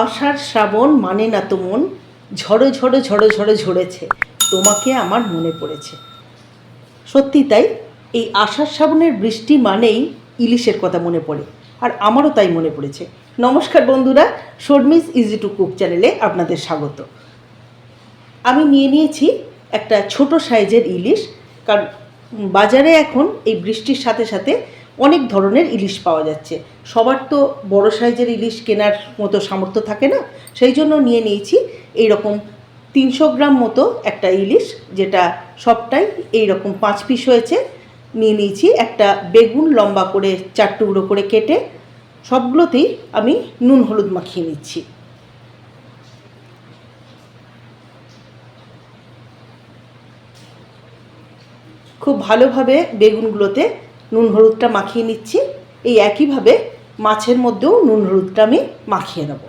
আষাঢ় শ্রাবণ মানে না তো মন? ঝড়ো ঝড়ো ঝড়ো ঝড়ো ঝরেছে। তোমাকে আমার মনে পড়েছে। সত্যি তাই? এই আষাঢ় শ্রাবণের বৃষ্টি মানেই ইলিশের কথা মনে পড়ে, আর আমারও তাই মনে পড়েছে। নমস্কার বন্ধুরা, শর্মিস ইজি টু কুক চ্যানেলে আপনাদের স্বাগত। আমি নিয়ে নিয়েছি একটা ছোট সাইজের ইলিশ, কারণ বাজারে এখন এই বৃষ্টির সাথে সাথে অনেক ধরনের ইলিশ পাওয়া যাচ্ছে। সবার তো বড় সাইজের ইলিশ কেনার মতো সামর্থ্য থাকে না। সেই জন্য নিয়ে নিয়েছি এই রকম তিনশো গ্রাম মতো একটা ইলিশ, যেটা সবটাই এই রকম পাঁচ পিস হয়েছে। নিয়ে নিয়েছি একটা বেগুন লম্বা করে চার টুকরো করে কেটে, সবগুলোতেই আমি নুন হলুদ মাখিয়ে নিচ্ছি। খুব ভালোভাবে বেগুনগুলোতে নুন হলুদটা মাখিয়ে নিচ্ছি। এই একইভাবে মাছের মধ্যেও নুন হলুদটা আমি মাখিয়ে নেব।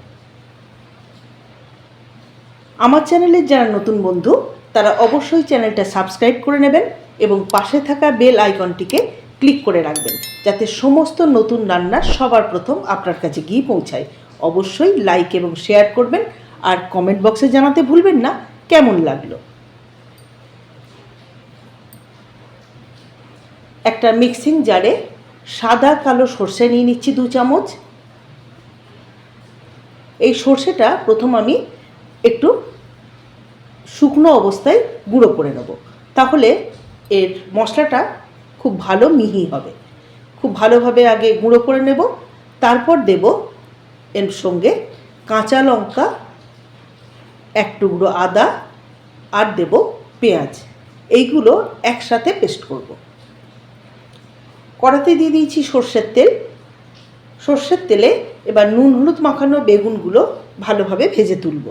আমার চ্যানেলের যারা নতুন বন্ধু, তারা অবশ্যই চ্যানেলটা সাবস্ক্রাইব করে নেবেন এবং পাশে থাকা বেল আইকনটিকে ক্লিক করে রাখবেন, যাতে সমস্ত নতুন রান্না সবার প্রথম আপনার কাছে গিয়ে পৌঁছায়। অবশ্যই লাইক এবং শেয়ার করবেন, আর কমেন্ট বক্সে জানাতে ভুলবেন না, কেমন লাগল? একটা মিক্সিং জারে সাদা কালো সর্ষে নিয়ে নিচ্ছি দু চামচ। এই সর্ষেটা প্রথম আমি একটু শুকনো অবস্থায় গুঁড়ো করে নেব। তাহলে এর মশলাটা খুব ভালো মিহি হবে। খুব ভালোভাবে আগে গুঁড়ো করে নেব, তারপর দেব এর সঙ্গে কাঁচা লঙ্কা, এক টুকরো আদা আর দেব পেঁয়াজ। এইগুলো একসাথে পেস্ট করব। কড়াতে দিয়ে দিয়েছি সর্ষের তেল। সর্ষের তেলে এবার নুন, হলুদ মাখানো বেগুনগুলো ভালোভাবে ভেজে তুলব।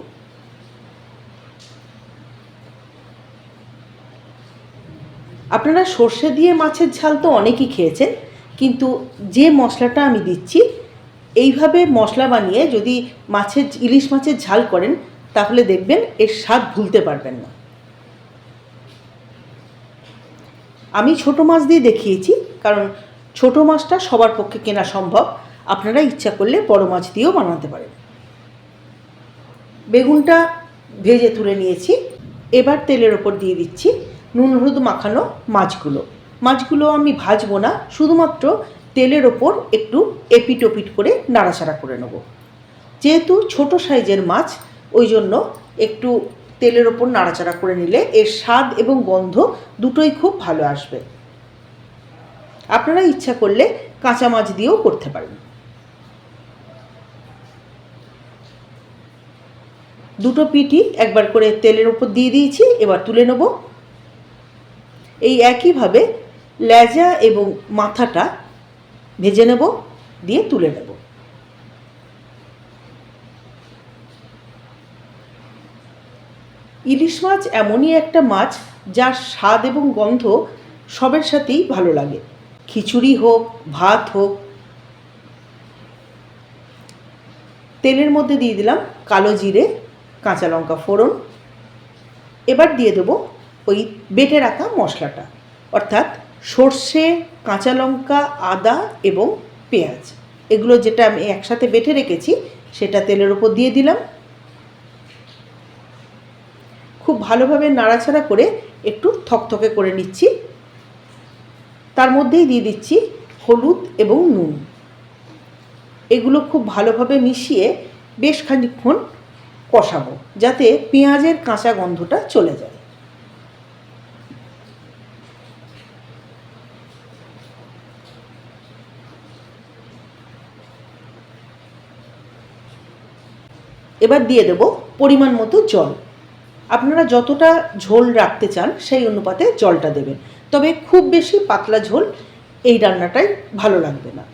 আপনারা সর্ষে দিয়ে মাছের ঝাল তো অনেকেই খেয়েছেন, কিন্তু যে মশলাটা আমি দিচ্ছি, এইভাবে মশলা বানিয়ে যদি মাছের, ইলিশ মাছের ঝাল করেন, তাহলে দেখবেন এর স্বাদ ভুলতে পারবেন না। আমি ছোট মাছ দিয়ে দেখিয়েছি, কারণ ছোট মাছটা সবার পক্ষে কেনা সম্ভব। আপনারা ইচ্ছা করলে বড় মাছ দিয়েও বানাতে পারেন। বেগুনটা ভেজে তুলে নিয়েছি। এবার তেলের ওপর দিয়ে দিচ্ছি নুন, হলুদ মাখানো মাছগুলো। মাছগুলো আমি ভাজবো না, শুধুমাত্র তেলের ওপর একটু এপিট ওপিট করে নাড়াচাড়া করে নেব। যেহেতু ছোট সাইজের মাছ, ওই জন্য একটু তেলের ওপর নাড়াচাড়া করে নিলে এর স্বাদ এবং গন্ধ দুটোই খুব ভালো আসবে। আপনারা ইচ্ছা করলে কাঁচা মাছ দিয়েও করতে পারেন। দুটো পিটি একবার করে তেলের উপর দিয়ে দিয়েছি, এবার তুলে নেব। এই একইভাবে লেজা এবং মাথাটা ভেজে নেব, দিয়ে তুলে নেব। ইলিশ মাছ এমনই একটা মাছ যার স্বাদ এবং গন্ধ সবের সাথেই ভালো লাগে। খিচুড়ি হোক, ভাত হোক, তেলের মধ্যে দিয়ে দিলাম কালো জিরে, কাঁচা লঙ্কা ফোড়ন। এবার দিয়ে দেবো ওই বেটে রাখা মশলাটা, অর্থাৎ সর্ষে, কাঁচা লঙ্কা, আদা এবং পেঁয়াজ। এগুলো যেটা আমি একসাথে বেটে রেখেছি, সেটা তেলের ওপর দিয়ে দিলাম। খুব ভালোভাবে নাড়াচাড়া করে একটু থকথকে করে নিচ্ছি। তার মধ্যেই দিয়ে দিচ্ছি হলুদ এবং নুন। এগুলো খুব ভালোভাবে মিশিয়ে বেশ খানিকক্ষণ কষাবো, যাতে পেঁয়াজের কাঁচা গন্ধটা চলে যায়। এবার দিয়ে দেব পরিমাণ মতো জল। আপনারা যতটা ঝোল রাখতে চান, সেই অনুপাতে জলটা দেবেন। তবে খুব বেশি পাতলা ঝোল এই রান্নাটাই ভালো লাগবে না।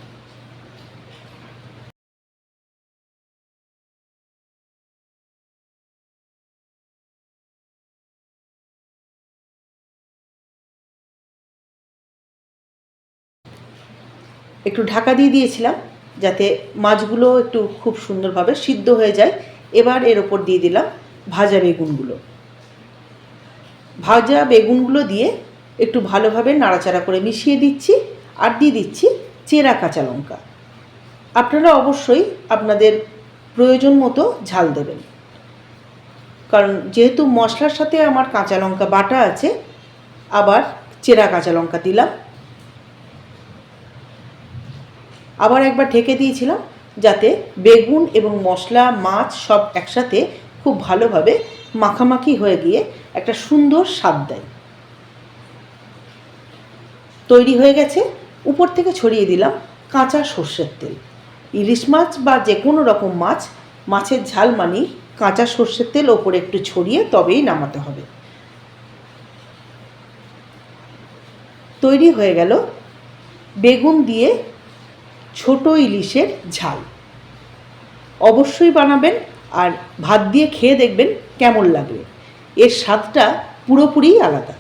একটু ঢাকা দিয়ে দিয়েছিলাম, যাতে মাছগুলো একটু খুব সুন্দরভাবে সিদ্ধ হয়ে যায়। এবার এর ওপর দিয়ে দিলাম ভাজা বেগুনগুলো। ভাজা বেগুনগুলো দিয়ে একটু ভালোভাবে নাড়াচাড়া করে মিশিয়ে দিচ্ছি আর দিয়ে দিচ্ছি চেরা কাঁচা লঙ্কা। আপনারা অবশ্যই আপনাদের প্রয়োজন মতো ঝাল দেবেন। কারণ যেহেতু মশলার সাথে আমার কাঁচা লঙ্কা বাটা আছে, আবার চেরা কাঁচা লঙ্কা দিলাম। আবার একবার ঢেকে দিয়েছিলাম যাতে বেগুন এবং মশলা, মাছ সব একসাথে খুব ভালোভাবে মাখামাখি হয়ে গিয়ে একটা সুন্দর স্বাদ দেয়। তৈরি হয়ে গেছে। উপর থেকে ছড়িয়ে দিলাম কাঁচা সর্ষের তেল। ইলিশ মাছ বা যে কোনো রকম মাছ, মাছের ঝাল মানেই কাঁচা সর্ষের তেল ওপরে একটু ছড়িয়ে তবেই নামাতে হবে। তৈরি হয়ে গেল বেগুন দিয়ে ছোট ইলিশের ঝাল। অবশ্যই বানাবেন আর ভাত দিয়ে খেয়ে দেখবেন কেমন লাগবে। এর স্বাদটা পুরোপুরিই আলাদা।